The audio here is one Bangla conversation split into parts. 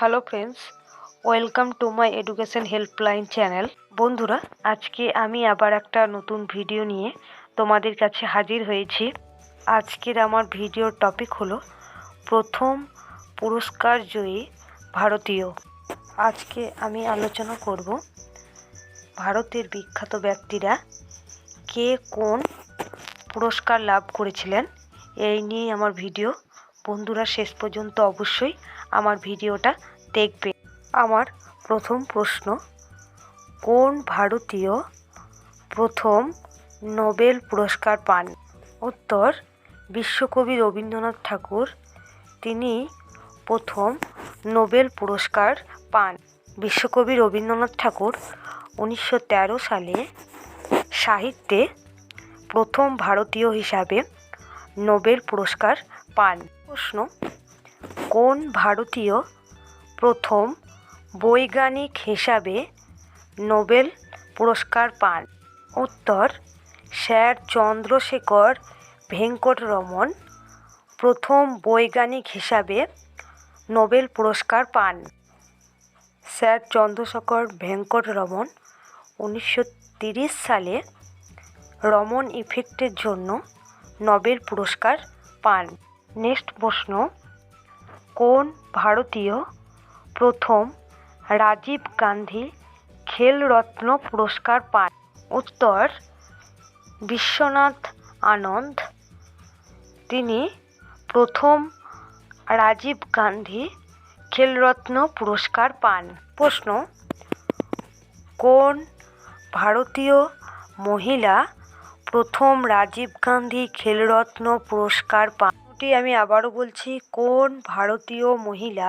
Hello friends, welcome to my education helpline channel. বন্ধুরা, আজকে আমি আবার একটা নতুন ভিডিও নিয়ে তোমাদের কাছে হাজির হয়েছি। আজকের আমার ভিডিওর টপিক হলো, প্রথম পুরস্কার জয়ী ভারতীয়। আজকে আমি আলোচনা করব ভারতের বিখ্যাত ব্যক্তিরা কে কোন পুরস্কার লাভ করেছিলেন, এই নিয়ে আমার ভিডিও। বন্ধুরা, শেষ পর্যন্ত অবশ্যই আমার ভিডিওটা দেখবে। আমার প্রথম প্রশ্ন, কোন ভারতীয় প্রথম নোবেল পুরস্কার পান? উত্তর, বিশ্বকবি রবীন্দ্রনাথ ঠাকুর, তিনি প্রথম নোবেল পুরস্কার পান। বিশ্বকবি রবীন্দ্রনাথ ঠাকুর উনিশশো তেরো সালে সাহিত্যে প্রথম ভারতীয় হিসাবে নোবেল পুরস্কার পান। প্রশ্ন কোন ভারতীয় প্রথম বৈজ্ঞানিক হিসাবে নোবেল পুরস্কার পান? উত্তর, স্যার চন্দ্রশেখর ভেঙ্কটরমন প্রথম বৈজ্ঞানিক হিসাবে নোবেল পুরস্কার পান। স্যার চন্দ্রশেখর ভেঙ্কটরমন উনিশশো সালে রমন ইফেক্টের জন্য নোবেল পুরস্কার পান। নেক্সট প্রশ্ন কোন ভারতীয় প্রথম রাজীব গান্ধী খেলরত্ন পুরস্কার পান উত্তর, বিশ্বনাথ আনন্দ। তিনি প্রথম রাজীব গান্ধী খেলরত্ন পুরস্কার পান। প্রশ্ন, কোন ভারতীয় মহিলা প্রথম রাজীব গান্ধী খেলরত্ন পুরস্কার পান? এটি আমি আবারও বলছি, কোন ভারতীয় মহিলা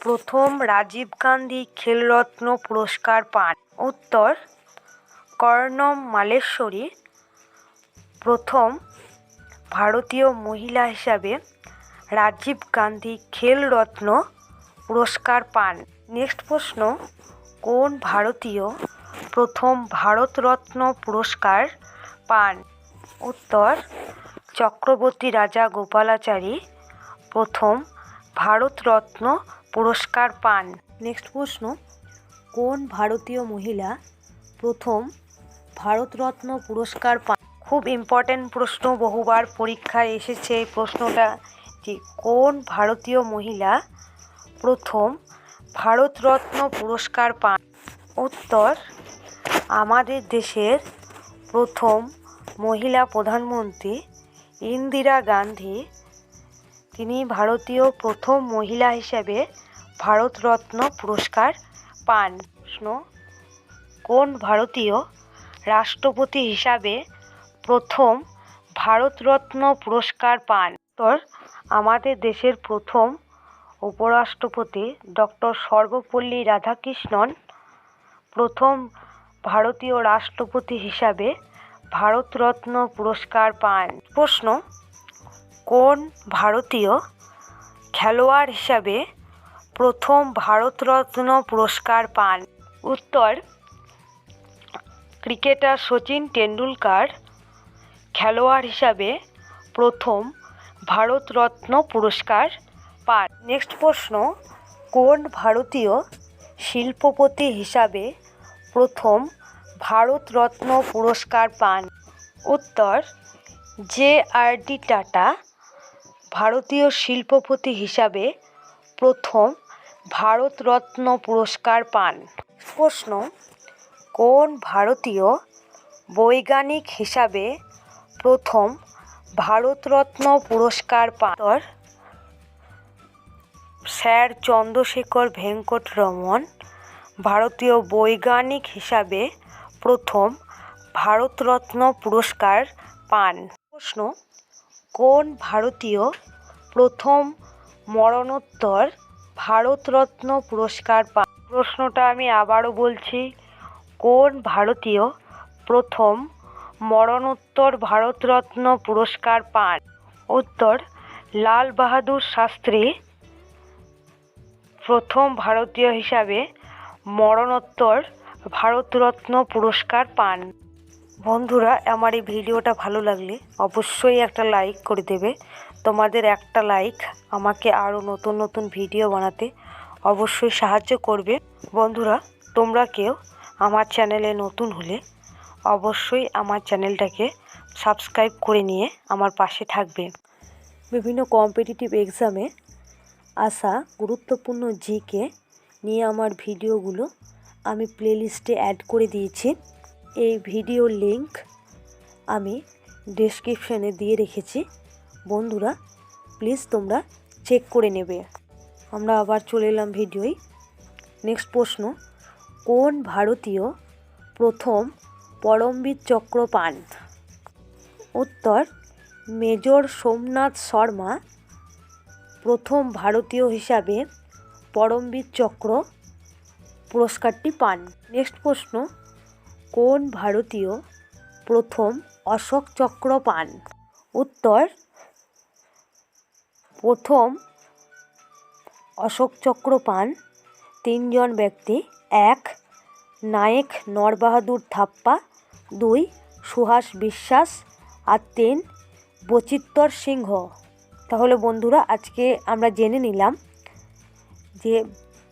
প্রথম রাজীব গান্ধী খেলরত্ন পুরস্কার পান? উত্তর, কর্ণম মালেশ্বরী, প্রথম ভারতীয় মহিলা হিসাবে রাজীব গান্ধী খেলরত্ন পুরস্কার পান। নেক্সট প্রশ্ন, কোন ভারতীয় প্রথম ভারতরত্ন পুরস্কার পান? উত্তর চক্রবর্তী রাজা গোপালাচারী প্রথম ভারতরত্ন পুরস্কার পান। নেক্সট প্রশ্ন, কোন ভারতীয় মহিলা প্রথম ভারতরত্ন পুরস্কার পান? খুব ইম্পর্ট্যান্ট প্রশ্ন, বহুবার পরীক্ষায় এসেছে এই প্রশ্নটা যে কোন ভারতীয় মহিলা প্রথম ভারতরত্ন পুরস্কার পান? উত্তর, আমাদের দেশের প্রথম মহিলা প্রধানমন্ত্রী ইন্দিরা গান্ধী, তিনি ভারতীয় প্রথম মহিলা হিসেবে ভারতরত্ন পুরস্কার পান। প্রশ্ন, কোন ভারতীয় রাষ্ট্রপতি হিসাবে প্রথম ভারতরত্ন পুরস্কার পান? উত্তর, আমাদের দেশের প্রথম উপরাষ্ট্রপতি ডক্টর সর্বপল্লী রাধাকৃষ্ণন প্রথম ভারতীয় রাষ্ট্রপতি হিসাবে ভারতরত্ন পুরস্কার পান। প্রশ্ন, কোন ভারতীয় খেলোয়াড় হিসাবে প্রথম ভারতরত্ন পুরস্কার পান? উত্তর, ক্রিকেটার সচিন টেন্ডুলকার খেলোয়াড় হিসাবে প্রথম ভারতরত্ন পুরস্কার পান। নেক্সট প্রশ্ন, কোন ভারতীয় শিল্পপতি হিসাবে প্রথম ভারতরত্ন পুরস্কার পান। উত্তর, জে আর ডি টাটা, ভারতীয় শিল্পপতি হিসাবে প্রথম ভারতরত্ন পুরস্কার পান। প্রশ্ন, কোন ভারতীয় বৈজ্ঞানিক হিসাবে প্রথম ভারতরত্ন পুরস্কার পান? স্যার চন্দ্রশেখর ভেঙ্কটরমন, ভারতীয় বৈজ্ঞানিক হিসাবে প্রথম ভারতরত্ন পুরস্কার পান। প্রশ্ন, কোন ভারতীয় প্রথম মরণোত্তর ভারতরত্ন পুরস্কার পান? প্রশ্নটা আমি আবারও বলছি, কোন ভারতীয় প্রথম মরণোত্তর ভারতরত্ন পুরস্কার পান? উত্তর, লাল বাহাদুর শাস্ত্রী প্রথম ভারতীয় হিসাবে মরণোত্তর ভারতরত্ন পুরস্কার পান। বন্ধুরা, আমার এই ভিডিওটা ভালো লাগলে অবশ্যই একটা লাইক করে দেবে। তোমাদের একটা লাইক আমাকে আরও নতুন নতুন ভিডিও বানাতে অবশ্যই সাহায্য করবে। বন্ধুরা, তোমরা কেউ আমার চ্যানেলে নতুন হলে অবশ্যই আমার চ্যানেলটাকে সাবস্ক্রাইব করে নিয়ে আমার পাশে থাকবে। বিভিন্ন কম্পিটিটিভ এক্সামে আসা গুরুত্বপূর্ণ জিকে নিয়ে আমার ভিডিওগুলো আমি প্লেলিস্টে অ্যাড করে দিয়েছি। এই ভিডিওর লিংক আমি ডেসক্রিপশানে দিয়ে রেখেছি। বন্ধুরা প্লিজ তোমরা চেক করে নেবে। আমরা আবার চলে এলাম ভিডিওয় নেক্সট প্রশ্ন, কোন ভারতীয় প্রথম পরমবীর চক্র পান? উত্তর, মেজর সোমনাথ শর্মা প্রথম ভারতীয় হিসাবে পরমবীর চক্র পুরস্কারটি পান। নেক্সট প্রশ্ন, কোন ভারতীয় প্রথম অশোক চক্র পান? উত্তর, প্রথম অশোক চক্র পান। তিনজন ব্যক্তি, এক, নায়েক নরবাহাদুর থাপ্পা, দুই, সুহাস বিশ্বাস আর তিন, বচিত্তর সিংহ। তাহলে বন্ধুরা, আজকে আমরা জেনে নিলাম যে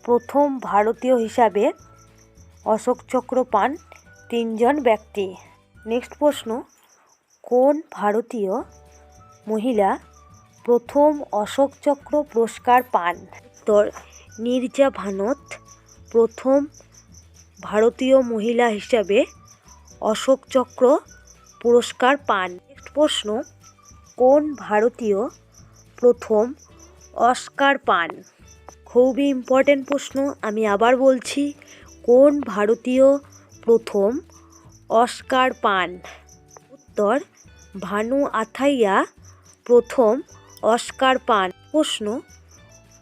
প্রথম ভারতীয় হিসাবে অশোক চক্র পান তিনজন ব্যক্তি। নেক্সট প্রশ্ন, কোন ভারতীয় মহিলা প্রথম অশোক চক্র পুরস্কার পান? উত্তর, নীরজা ভানত, প্রথম ভারতীয় মহিলা হিসাবে অশোক চক্র পুরস্কার পান। নেক্সট প্রশ্ন, কোন ভারতীয় প্রথম অস্কার পান? খুবই ইম্পর্ট্যান্ট প্রশ্ন। আমি আবার বলছি, কোন ভারতীয় প্রথম অস্কার পান? উত্তর, ভানু আথাইয়া প্রথম অস্কার পান। প্রশ্ন,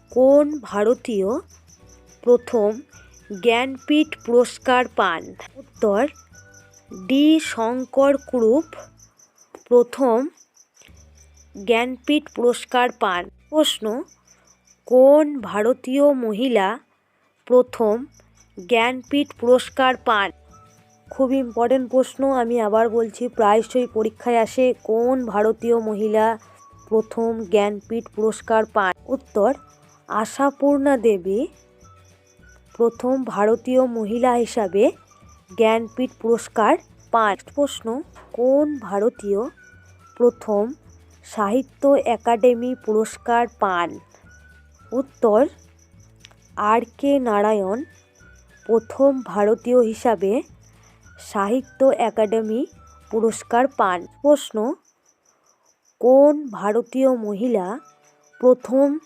কোন ভারতীয় প্রথম জ্ঞানপীঠ পুরস্কার পান? উত্তর, ডি শঙ্কর কুরুপ প্রথম জ্ঞানপীঠ পুরস্কার পান। প্রশ্ন কোন ভারতীয় মহিলা প্রথম জ্ঞানপীঠ পুরস্কার পান? খুব ইম্পর্টেন্ট প্রশ্ন, আমি আবার বলছি প্রায়শই পরীক্ষায় আসে কোন ভারতীয় মহিলা প্রথম জ্ঞানপীঠ পুরস্কার পান? উত্তর, আশাপূর্ণা দেবী প্রথম ভারতীয় মহিলা হিসাবে জ্ঞানপীঠ পুরস্কার পান। প্রশ্ন, কোন ভারতীয় প্রথম সাহিত্য একাডেমি পুরস্কার পান? উত্তর, আর কে নারায়ণ, প্রথম ভারতীয় হিসাবে সাহিত্য একাডেমি পুরস্কার পান। প্রশ্ন, কোন ভারতীয় মহিলা প্রথম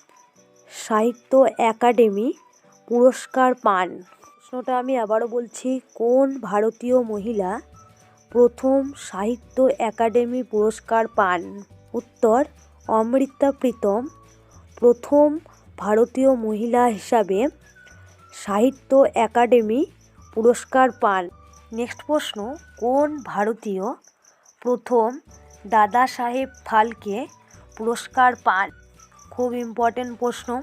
সাহিত্য একাডেমি পুরস্কার পান? প্রশ্নটা আমি আবারও বলছি, কোন ভারতীয় মহিলা প্রথম সাহিত্য একাডেমি পুরস্কার পান? উত্তর, অমৃতা প্রীতম, প্রথম ভারতীয় মহিলা হিসাবে সাহিত্য একাডেমি পুরস্কার পান। নেক্সট প্রশ্ন, কোন ভারতীয় প্রথম দাদা সাহেব ফালকে পুরস্কার পান? খুব ইম্পর্টেন্ট প্রশ্ন।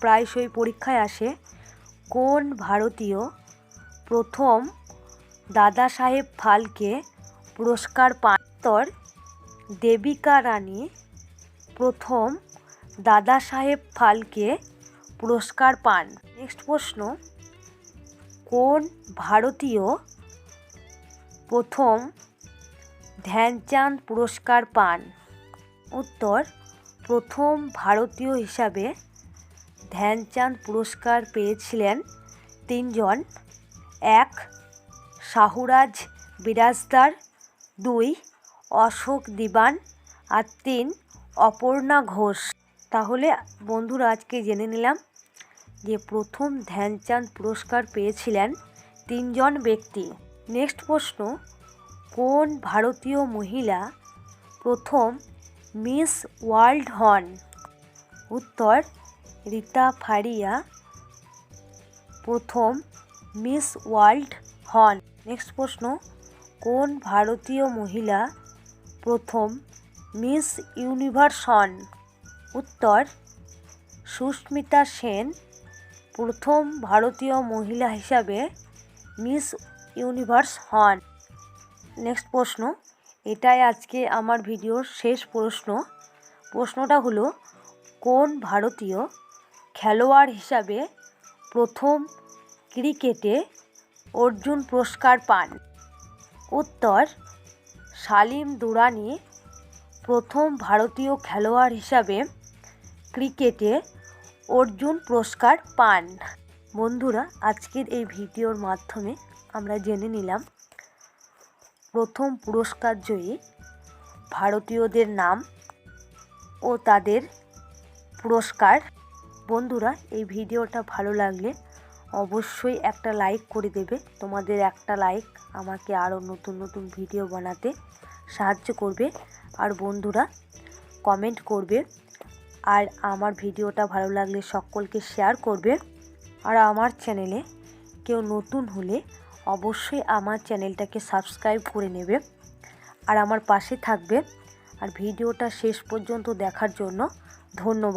প্রায়শই পরীক্ষায় আসে, কোন ভারতীয় প্রথম দাদা সাহেব ফালকে পুরস্কার পান? দেবিকা রানী প্রথম দাদা সাহেব ফালকে পুরস্কার পান। নেক্সট প্রশ্ন, কোন ভারতীয় প্রথম ধ্যানচাঁদ পুরস্কার পান? উত্তর, প্রথম ভারতীয় হিসাবে ধ্যানচাঁদ পুরস্কার পেয়েছিলেন তিনজন। এক, শাহুরাজ বিরাজদার। দুই, অশোক দিবান। আর তিন, অপর্ণা ঘোষ। তাহলে বন্ধুরা আজকে জেনে নিলাম যে প্রথম ধ্যানচাঁদ পুরস্কার পেয়েছিলেন তিনজন ব্যক্তি। নেক্সট প্রশ্ন, কোন ভারতীয় মহিলা প্রথম মিস ওয়ার্ল্ড হন? উত্তর, রীতা ফারিয়া প্রথম মিস ওয়ার্ল্ড হন। নেক্সট প্রশ্ন, কোন ভারতীয় মহিলা প্রথম মিস ইউনিভার্স হন? উত্তর, সুস্মিতা সেন, প্রথম ভারতীয় মহিলা হিসাবে মিস ইউনিভার্স হন। নেক্সট প্রশ্ন, এটাই আজকে আমার ভিডিওর শেষ প্রশ্ন। প্রশ্নটা হলো, কোন ভারতীয় খেলোয়াড় হিসাবে প্রথম ক্রিকেটে অর্জুন পুরস্কার পান? উত্তর সালিম দুরানি প্রথম ভারতীয় খেলোয়াড় হিসাবে ক্রিকেটে অর্জুন পুরস্কার পান। বন্ধুরা, আজকের এই ভিডিওর মাধ্যমে আমরা জেনে নিলাম, প্রথম পুরস্কার জয়ী ভারতীয়দের নাম ও তাদের পুরস্কার। বন্ধুরা, এই ভিডিওটা ভালো লাগলে অবশ্যই একটা লাইক করে দেবে। তোমাদের একটা লাইক আমাকে আরও নতুন নতুন ভিডিও বানাতে সাহায্য করবে। আর বন্ধুরা, কমেন্ট করবে আর আমার ভিডিওটা ভালো লাগলে সকলকে শেয়ার করবে। আর আমার চ্যানেলে কেউ নতুন হলে অবশ্যই আমার চ্যানেলটাকে সাবস্ক্রাইব করে নেবে। আর আমার পাশে থাকবে। আর ভিডিওটা শেষ পর্যন্ত দেখার জন্য ধন্যবাদ।